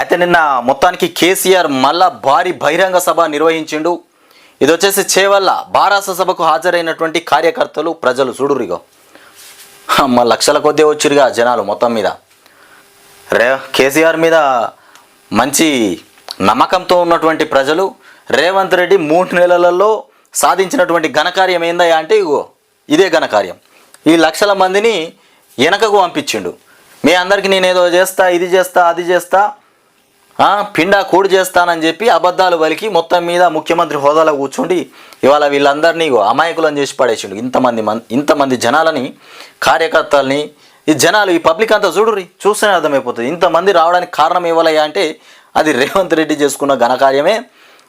అయితే నిన్న మొత్తానికి కేసీఆర్ మళ్ళా భారీ బహిరంగ సభ నిర్వహించిండు. ఇది వచ్చేసి చేవల్ల బారాస సభకు హాజరైనటువంటి కార్యకర్తలు ప్రజలు చూడురిగో అమ్మ లక్షల కొద్దీ వచ్చిరుగా జనాలు మొత్తం మీద. రే కేసీఆర్ మీద మంచి నమ్మకంతో ఉన్నటువంటి ప్రజలు రేవంత్ రెడ్డి మూడు నెలలలో సాధించినటువంటి ఘనకార్యం ఏందా అంటే ఇగో ఇదే ఘనకార్యం. ఈ లక్షల మందిని వెనకకు పంపించిండు. మీ అందరికీ నేను ఏదో చేస్తా ఇది చేస్తా అది చేస్తా పిండా కూడు చేస్తానని చెప్పి అబద్ధాలు పలికి మొత్తం మీద ముఖ్యమంత్రి హోదాలో కూర్చుండి ఇవాళ వీళ్ళందరినీ అమాయకులను చేసి పడేసిండు. ఇంతమంది మన్ ఇంతమంది జనాలని కార్యకర్తల్ని ఈ జనాలు ఈ పబ్లిక్ అంతా చూడుర్రి చూస్తేనే అర్థమైపోతుంది. ఇంతమంది రావడానికి కారణం ఇవ్వాలయ్యా అంటే అది రేవంత్ రెడ్డి చేసుకున్న ఘనకార్యమే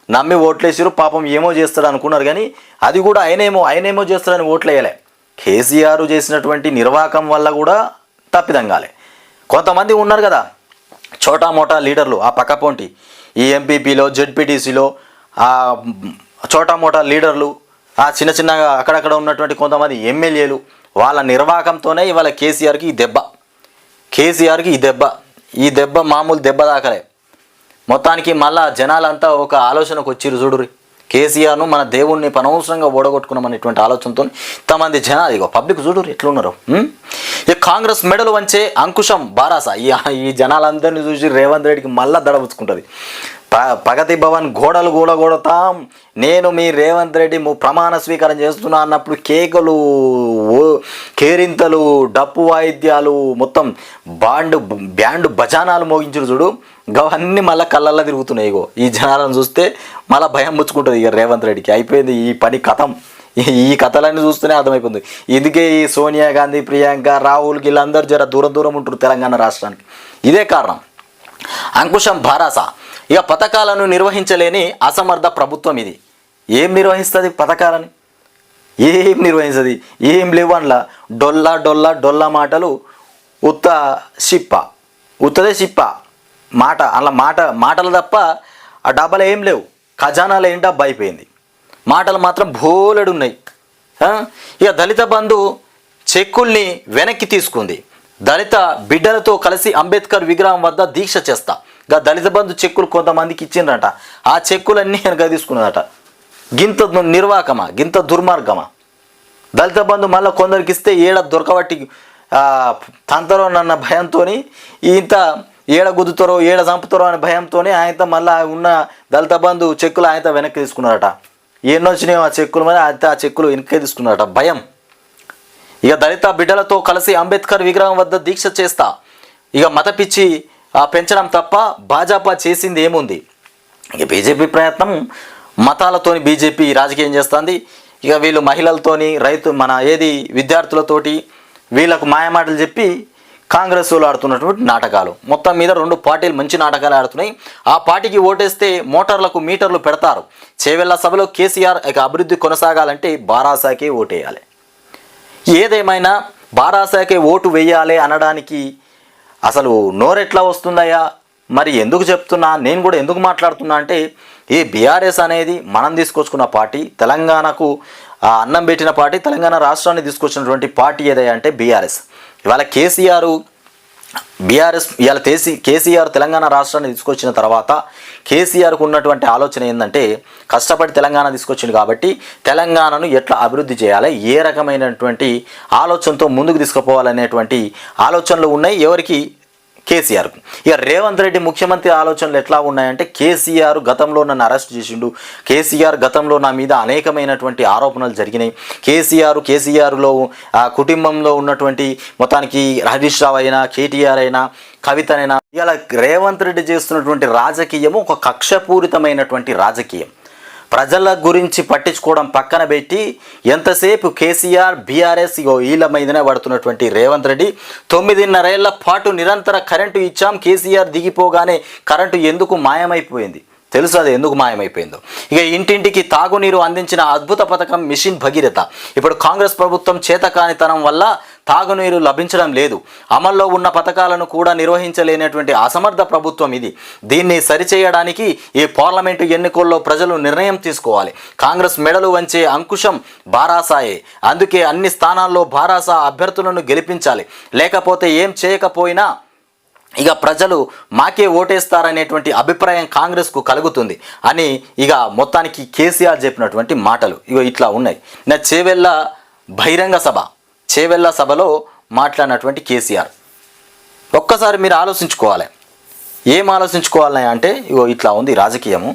నమ్మి ఓట్లేసారు పాపం ఏమో చేస్తాడు అనుకున్నారు కానీ అది కూడా ఆయనేమో ఆయనేమో చేస్తాడని ఓట్లేయలే. కేసీఆర్ చేసినటువంటి నిర్వాహకం వల్ల కూడా తప్పిదం కాలే కొంతమంది ఉన్నారు కదా చోటా మోటా లీడర్లు ఆ పక్కపోంటి ఈ ఎంపీపీలో జెడ్పీటీసీలో ఆ చోటా మోటా లీడర్లు ఆ చిన్న చిన్నగా అక్కడక్కడ ఉన్నటువంటి కొంతమంది ఎమ్మెల్యేలు వాళ్ళ నిర్వాహకంతోనే ఇవాళ కేసీఆర్కి ఈ దెబ్బ. కేసీఆర్కి ఈ దెబ్బ. ఈ దెబ్బ మామూలు దెబ్బ దాకలే. మొత్తానికి మళ్ళా జనాలంతా ఒక ఆలోచనకు వచ్చిరు చూడురి కేసీఆర్ను మన దేవుణ్ణి పనవసరంగా ఓడగొట్టుకున్నామనేటువంటి ఆలోచనతో ఇంతమంది జనాలు ఇగో పబ్లిక్ చూడురు ఎట్లున్నారు ఇక ఈ కాంగ్రెస్ మెడలు వంచే అంకుశం బారాస. ఈ ఈ జనాలందరినీ చూసి రేవంత్ రెడ్డికి మళ్ళా దడబుచ్చుకుంటుంది ప ప్రగతి భవన్ గోడలు కూడా కొడతాం నేను మీ రేవంత్ రెడ్డి ప్రమాణ స్వీకారం చేస్తున్నా అన్నప్పుడు కేకలు కేరింతలు డప్పు వాయిద్యాలు మొత్తం బాండ్ బ్యాండ్ భజానాలు మోగించుడు చూడు. అవన్నీ మళ్ళీ కళ్ళల్లో తిరుగుతున్నాయి ఇగో. ఈ జనాలను చూస్తే మళ్ళీ భయం ముచ్చుకుంటుంది ఇక రేవంత్ రెడ్డికి. అయిపోయింది ఈ పని కథం. ఈ- కథలన్నీ చూస్తేనే అర్థమైపోతుంది ఇదికే ఈ సోనియా గాంధీ ప్రియాంక రాహుల్ వీళ్ళందరూ జర దూరం దూరం ఉంటారు తెలంగాణ రాష్ట్రానికి. ఇదే కారణం. అంకుశం భారాస. ఇక పథకాలను నిర్వహించలేని అసమర్థ ప్రభుత్వం ఇది. ఏం నిర్వహిస్తుంది పథకాలని? ఏం నిర్వహిస్తుంది ఏం లేవు అందులో. డొల్లా డొల్లా డొల్లా మాటలు ఉత్త సిప్ప. ఉత్తదే సిప్ప. మాట అలా మాట మాటలు తప్ప ఆ డబ్బాలు ఏం లేవు. ఖజానాలు ఏం డబ్బా అయిపోయింది మాటలు మాత్రం బోలెడు ఉన్నాయి ఇక దళిత బంధు చెక్కుల్ని వెనక్కి తీసుకుంది. దళిత బిడ్డలతో కలిసి అంబేద్కర్ విగ్రహం వద్ద దీక్ష చేస్తా. గా దళిత బంధు చెక్కులు కొంతమందికి ఇచ్చిండ్రట. ఆ చెక్కులన్నీ వెనక తీసుకున్నదట గింత నిర్వాకమా? గింత దుర్మార్గమా? దళిత బంధు మళ్ళీ కొందరికి ఇస్తే ఏడ దొరకబట్టి తంతరో నన్న భయంతో ఇంత ఏడ గుద్దుతారో ఏడ చంపుతారో అనే భయంతో ఆయనతో మళ్ళీ ఉన్న దళిత బంధు చెక్కులు ఆయనతో వెనక్కి తీసుకున్నారట. ఎన్నో వచ్చినాయో ఆ చెక్కులు మరి అయితే ఆ చెక్కులు వెనక్కి తీసుకున్నారట. భయం. ఇక దళిత బిడ్డలతో కలిసి అంబేద్కర్ విగ్రహం వద్ద దీక్ష చేస్తా. ఇక మత పిచ్చి పెంచడం తప్ప భాజపా చేసింది ఏముంది? ఇక బీజేపీ ప్రయత్నం మతాలతోని బీజేపీ రాజకీయం చేస్తుంది. ఇక వీళ్ళు మహిళలతోని రైతు మన ఏది విద్యార్థులతోటి వీళ్ళకు మాయమాటలు చెప్పి కాంగ్రెస్ వాళ్ళు ఆడుతున్నటువంటి నాటకాలు. మొత్తం మీద రెండు పార్టీలు మంచి నాటకాలు ఆడుతున్నాయి. ఆ పార్టీకి ఓటేస్తే మోటార్లకు మీటర్లు పెడతారు. చేవెళ్ళ సభలో కేసీఆర్ ఇక అభివృద్ధి కొనసాగాలంటే బారాసాకే ఓటేయాలి. ఏదేమైనా బారాసాకే ఓటు వేయాలి అనడానికి అసలు నోరెట్లా వస్తుందయ్యా? మరి ఎందుకు చెప్తున్నా? నేను కూడా ఎందుకు మాట్లాడుతున్నా అంటే ఈ బీఆర్ఎస్ అనేది మనం తీసుకొచ్చుకున్న పార్టీ తెలంగాణకు ఆ, అన్నం పెట్టిన పార్టీ తెలంగాణ రాష్ట్రాన్ని తీసుకొచ్చినటువంటి పార్టీ ఏదయ్యా అంటే బీఆర్ఎస్. ఇవాళ కేసీఆర్ బీఆర్ఎస్ ఇవాళ కేసీ కేసీఆర్ తెలంగాణ రాష్ట్రాన్ని తీసుకొచ్చిన తర్వాత కేసీఆర్కు ఉన్నటువంటి ఆలోచన ఏంటంటే కష్టపడి తెలంగాణ తీసుకొచ్చింది కాబట్టి తెలంగాణను ఎట్లా అభివృద్ధి చేయాలి ఏ రకమైనటువంటి ఆలోచనతో ముందుకు తీసుకుపోవాలనేటువంటి ఆలోచనలు ఉన్నాయి. ఎవరికి కేసీఆర్కు ఇక రేవంత్ రెడ్డి ముఖ్యమంత్రి ఆలోచనలు ఎట్లా ఉన్నాయంటే కేసీఆర్ గతంలో నన్ను అరెస్ట్ చేసిండు. కేసీఆర్ గతంలో నా మీద అనేకమైనటువంటి ఆరోపణలు జరిగినాయి. కేసీఆర్ కేసీఆర్లో ఆ కుటుంబంలో ఉన్నటువంటి మొత్తానికి హరీష్ రావు అయినా కేటీఆర్ అయినా కవితనైనా ఇలా రేవంత్ రెడ్డి చేస్తున్నటువంటి రాజకీయము ఒక కక్షపూరితమైనటువంటి రాజకీయం. ప్రజల గురించి పట్టించుకోవడం పక్కన పెట్టి ఎంతసేపు కేసీఆర్ బీఆర్ఎస్ ఇగో వీళ్ళ మీదనే పడుతున్నటువంటి రేవంత్ రెడ్డి తొమ్మిదిన్నరేళ్ళ పాటు నిరంతర కరెంటు ఇచ్చాం కేసీఆర్ దిగిపోగానే కరెంటు ఎందుకు మాయమైపోయింది? తెలుసు అది ఎందుకు మాయమైపోయిందో. ఇక ఇంటింటికి తాగునీరు అందించిన అద్భుత పథకం మిషన్ భగీరథ. ఇప్పుడు కాంగ్రెస్ ప్రభుత్వం చేతకానితనం వల్ల తాగునీరు లభించడం లేదు. అమల్లో ఉన్న పథకాలను కూడా నిర్వహించలేనటువంటి అసమర్థ ప్రభుత్వం ఇది. దీన్ని సరిచేయడానికి ఈ పార్లమెంటు ఎన్నికల్లో ప్రజలు నిర్ణయం తీసుకోవాలి. కాంగ్రెస్ మెడలు వంచే అంకుశం బారాసాయే. అందుకే అన్ని స్థానాల్లో బారాసా అభ్యర్థులను గెలిపించాలి. లేకపోతే ఏం చేయకపోయినా ఇక ప్రజలు మాకే ఓటేస్తారనేటువంటి అభిప్రాయం కాంగ్రెస్కు కలుగుతుంది అని ఇక మొత్తానికి కేసీఆర్ చెప్పినటువంటి మాటలు. ఇగో ఇట్లా ఉన్నాయి. నా చేవెళ్ళ బహిరంగ సభ. చేవెళ్ళ సభలో మాట్లాడినటువంటి కేసీఆర్. ఒక్కసారి మీరు ఆలోచించుకోవాలి. ఏం ఆలోచించుకోవాలి అంటే ఇగో ఇట్లా ఉంది రాజకీయము.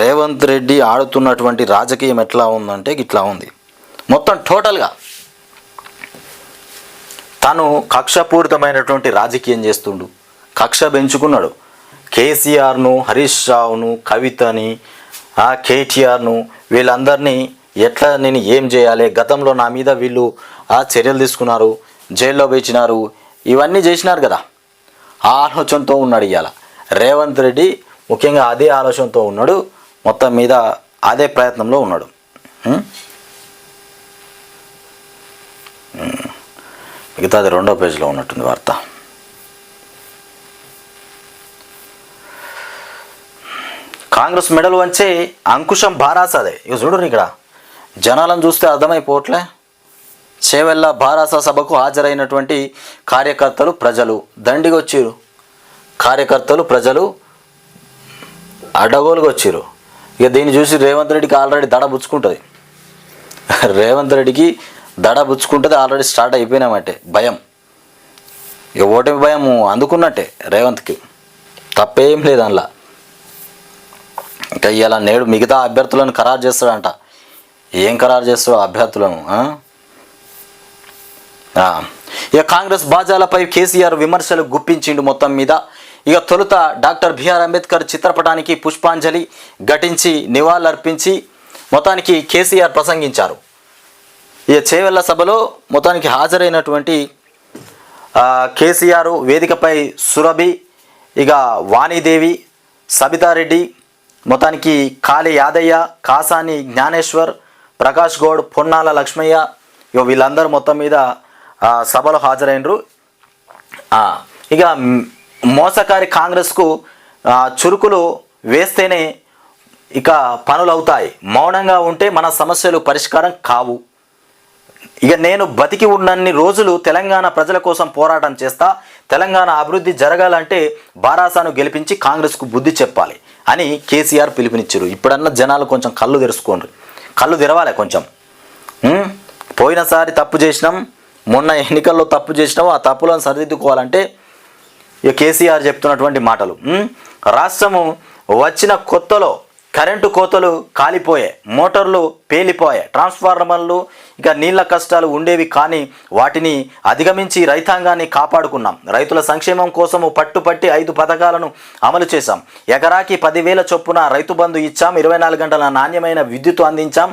రేవంత్ రెడ్డి ఆడుతున్నటువంటి రాజకీయం ఎట్లా ఉందంటే ఇట్లా ఉంది. మొత్తం టోటల్గా తను కక్షపూరితమైనటువంటి రాజకీయం చేస్తుండు. కక్ష పెంచుకున్నాడు. కేసీఆర్ను హరీష్ రావును కవితని కేటీఆర్ను వీళ్ళందరినీ ఎట్లా నేను ఏం చేయాలి? గతంలో నా మీద వీళ్ళు ఆ చర్యలు తీసుకున్నారు జైల్లో వేచినారు ఇవన్నీ చేసినారు కదా. ఆ ఆలోచనతో ఉన్నాడు ఇవాళ రేవంత్ రెడ్డి ముఖ్యంగా అదే ఆలోచనతో ఉన్నాడు మొత్తం మీద అదే ప్రయత్నంలో ఉన్నాడు. ఉం? మిగతాది రెండో పేజీలో ఉన్నట్టుంది వార్త. కాంగ్రెస్ మెడల్ వంచే అంకుశం బారాసదే. ఇక చూడరు ఇక్కడ. జనాలను చూస్తే అర్థమైపోవట్లే. చేవెళ్ళ బారాస సభకు హాజరైనటువంటి కార్యకర్తలు ప్రజలు. దండిగా వచ్చిరు కార్యకర్తలు ప్రజలు అడ్డగోలుగా వచ్చిరు ఇక దీన్ని చూసి రేవంత్ రెడ్డికి ఆల్రెడీ దడ బుచ్చుకుంటుంది రేవంత్ రెడ్డికి దడ బుచ్చుకుంటుంది ఆల్రెడీ స్టార్ట్ అయిపోయినామంటే భయం. ఇక ఓటమి భయం అందుకున్నట్టే రేవంత్కి. తప్పేం లేదు అందులో. ఇంకా ఇలా నేడు మిగతా అభ్యర్థులను ఖరారు చేస్తాడంట. ఏం ఖరారు చేస్తాడు అభ్యర్థులను ఇక కాంగ్రెస్ బాజాలపై కేసీఆర్ విమర్శలు గుప్పించిండు మొత్తం మీద. ఇక తొలుత డాక్టర్ బిఆర్ అంబేద్కర్ చిత్రపటానికి పుష్పాంజలి ఘటించి నివాళులర్పించి మొత్తానికి కేసీఆర్ ప్రసంగించారు. ఇక చేవెళ్ళ సభలో మొత్తానికి హాజరైనటువంటి కేసీఆర్ వేదికపై సురభి ఇక వాణిదేవి సబితారెడ్డి మొత్తానికి కాళి యాదయ్య కాసాని జ్ఞానేశ్వర్ ప్రకాష్ గౌడ్ పొన్నాల లక్ష్మయ్య ఇక వీళ్ళందరూ మొత్తం మీద సభలో హాజరైనరు. ఇక మోసకారి కాంగ్రెస్కు చురుకులు వేస్తేనే ఇక పనులు అవుతాయి మౌనంగా ఉంటే మన సమస్యలు పరిష్కారం కావు. ఇక నేను బతికి ఉన్నన్ని రోజులు తెలంగాణ ప్రజల కోసం పోరాటం చేస్తా తెలంగాణ అభివృద్ధి జరగాలంటే బారాసాను గెలిపించి కాంగ్రెస్కు బుద్ధి చెప్పాలి అని కేసీఆర్ పిలుపునిచ్చారు. ఇప్పుడన్నా జనాలు కొంచెం కళ్ళు తెరుచుకోండి కళ్ళు తెరవాలి కొంచెం. పోయినసారి తప్పు చేసినాం మొన్న ఎన్నికల్లో తప్పు చేసినాం ఆ తప్పులను సరిదిద్దుకోవాలంటే ఇక కేసీఆర్ చెప్తున్నటువంటి మాటలు. రాష్ట్రము వచ్చిన కొత్తలో కరెంటు కోతలు కాలిపోయాయి మోటార్లు పేలిపోయాయి ట్రాన్స్ఫార్మర్లు ఇక నీళ్ళ కష్టాలు ఉండేవి కానీ వాటిని అధిగమించి రైతాంగాన్ని కాపాడుకున్నాం. రైతుల సంక్షేమం కోసము పట్టుపట్టి ఐదు పథకాలను అమలు చేశాం. ఎకరాకి పదివేల చొప్పున రైతు బంధు ఇచ్చాం ఇరవై నాలుగు గంటల నాణ్యమైన విద్యుత్ అందించాం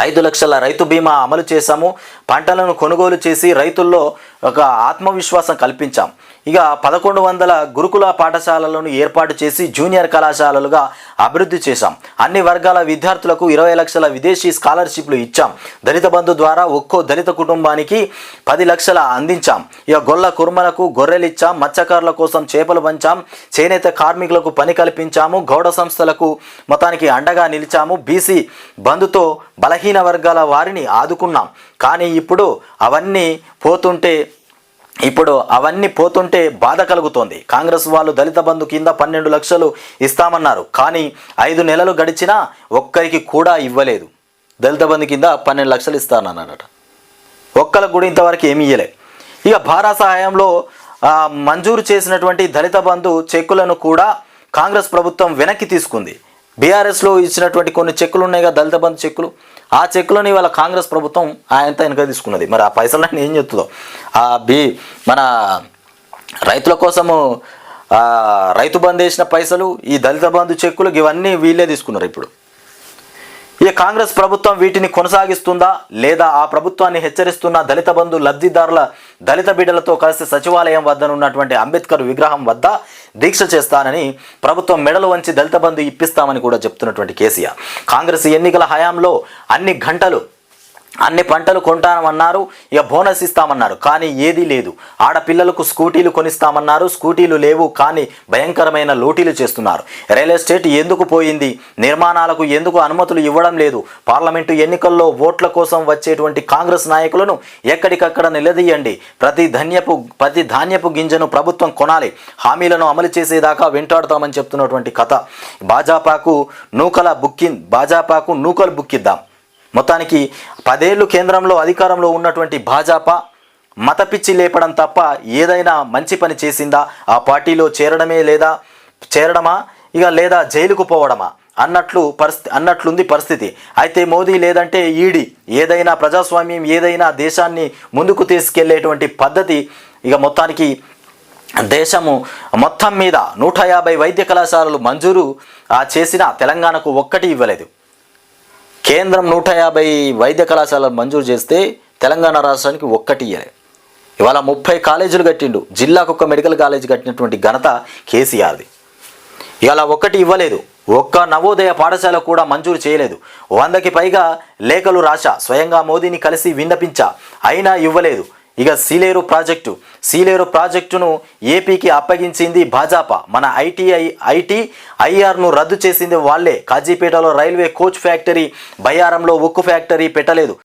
ఐదు లక్షల రైతు బీమా అమలు చేశాము. పంటలను కొనుగోలు చేసి రైతుల్లో ఒక ఆత్మవిశ్వాసం కల్పించాం. ఇక పదకొండు వందల గురుకుల పాఠశాలలను ఏర్పాటు చేసి జూనియర్ కళాశాలలుగా అభివృద్ధి చేశాం. అన్ని వర్గాల విద్యార్థులకు ఇరవై లక్షల విదేశీ స్కాలర్షిప్లు ఇచ్చాం. దళిత బంధు ద్వారా ఒక్కో దళిత కుటుంబానికి పది లక్షల అందించాం. ఇక గొల్ల కుర్మలకు గొర్రెలు ఇచ్చాం మత్స్యకారుల కోసం చేపలు పంచాం. చేనేత కార్మికులకు పని కల్పించాము. గౌడ సంస్థలకు మొత్తానికి అండగా నిలిచాము. బీసీ బంధుతో బలహీన వర్గాల వారిని ఆదుకున్నాం. కానీ ఇప్పుడు అవన్నీ పోతుంటే ఇప్పుడు అవన్నీ పోతుంటే బాధ కలుగుతోంది. కాంగ్రెస్ వాళ్ళు దళిత బంధు కింద పన్నెండు లక్షలు ఇస్తామన్నారు. కానీ ఐదు నెలలు గడిచినా ఒక్కరికి కూడా ఇవ్వలేదు. దళిత బంధు కింద పన్నెండు లక్షలు ఇస్తానన్నాడట ఒక్కలకు కూడా ఇంతవరకు ఏమి ఇయ్యలే. ఇక భారా సహాయంలో మంజూరు చేసినటువంటి దళిత బంధు చెక్కులను కూడా కాంగ్రెస్ ప్రభుత్వం వెనక్కి తీసుకుంది. బీఆర్ఎస్లో ఇచ్చినటువంటి కొన్ని చెక్కులు ఉన్నాయి కదా దళిత బంధు చెక్కులు. ఆ చెక్కులను ఇవాళ కాంగ్రెస్ ప్రభుత్వం ఆయన వెనక తీసుకున్నది. మరి ఆ పైసలన్నీ ఏం చెప్తుందో? ఆ బీ మన రైతుల కోసము రైతు బంద్ వేసిన పైసలు ఈ దళిత బంధు చెక్కులు ఇవన్నీ వీళ్ళే తీసుకున్నారు ఇప్పుడు. ఇక కాంగ్రెస్ ప్రభుత్వం వీటిని కొనసాగిస్తుందా లేదా ఆ ప్రభుత్వాన్ని హెచ్చరిస్తున్న దళిత బంధు లబ్ధిదారుల దళిత బిడ్డలతో కలిసి సచివాలయం వద్దనున్నటువంటి అంబేద్కర్ విగ్రహం వద్ద దీక్ష చేస్తానని ప్రభుత్వం మెడలు వంచి దళిత బంధు ఇప్పిస్తామని కూడా చెప్తున్నటువంటి కేసీఆర్. కాంగ్రెస్ ఎన్నికల హయాంలో అన్ని గంటలు అన్ని పంటలు కొంటామన్నారు ఇక బోనస్ ఇస్తామన్నారు కానీ ఏదీ లేదు. ఆడపిల్లలకు స్కూటీలు కొనిస్తామన్నారు స్కూటీలు లేవు కానీ భయంకరమైన లూటీలు చేస్తున్నారు. రియల్ ఎస్టేట్ ఎందుకు పోయింది? నిర్మాణాలకు ఎందుకు అనుమతులు ఇవ్వడం లేదు? పార్లమెంటు ఎన్నికల్లో ఓట్ల కోసం వచ్చేటువంటి కాంగ్రెస్ నాయకులను ఎక్కడికక్కడ నిలదీయండి. ప్రతి ధన్యపు ప్రతి ధాన్యపు గింజను ప్రభుత్వం కొనాలి. హామీలను అమలు చేసేదాకా వెంటాడుతామని చెప్తున్నటువంటి కథ. భాజపాకు నూకల బుక్కి భాజపాకు నూకలు బుక్కిద్దాం. మొత్తానికి పదేళ్ళు కేంద్రంలో అధికారంలో ఉన్నటువంటి భాజపా మత పిచ్చి లేపడం తప్ప ఏదైనా మంచి పని చేసిందా? ఆ పార్టీలో చేరడమే లేదా? చేరడమా? ఇక లేదా జైలుకు పోవడమా? అన్నట్లు పరిస్థితి అన్నట్లుంది పరిస్థితి. అయితే మోదీ లేదంటే ఈడీ ఏదైనా ప్రజాస్వామ్యం ఏదైనా దేశాన్ని ముందుకు తీసుకెళ్ళేటువంటి పద్ధతి ఇక మొత్తానికి దేశము మొత్తం మీద నూట యాభై వైద్య కళాశాలలు మంజూరు చేసిన తెలంగాణకు ఒక్కటి ఇవ్వలేదు. కేంద్రం నూట యాభై వైద్య కళాశాలలు మంజూరు చేస్తే తెలంగాణ రాష్ట్రానికి ఒక్కటి ఇయ్యలే. ఇవాళ ముప్పై కాలేజీలు కట్టిండు. జిల్లాకు ఒక మెడికల్ కాలేజ్ కట్టినటువంటి ఘనత కేసీఆర్ది. ఇవాళ ఒక్కటి ఇవ్వలేదు. ఒక్క నవోదయ పాఠశాల కూడా మంజూరు చేయలేదు. వందకి పైగా లేఖలు రాశా. స్వయంగా మోదీని కలిసి విన్నపించా. అయినా ఇవ్వలేదు. ఇక సీలేరు ప్రాజెక్టు. సీలేరు ప్రాజెక్టును ఏపీకి అప్పగించింది భాజపా. మన ఐటీఐ ఐటీ ఐఆర్ను రద్దు చేసింది వాళ్ళే. కాజీపేటలో రైల్వే కోచ్ ఫ్యాక్టరీ బయ్యారంలో ఉక్కు ఫ్యాక్టరీ పెట్టలేదు.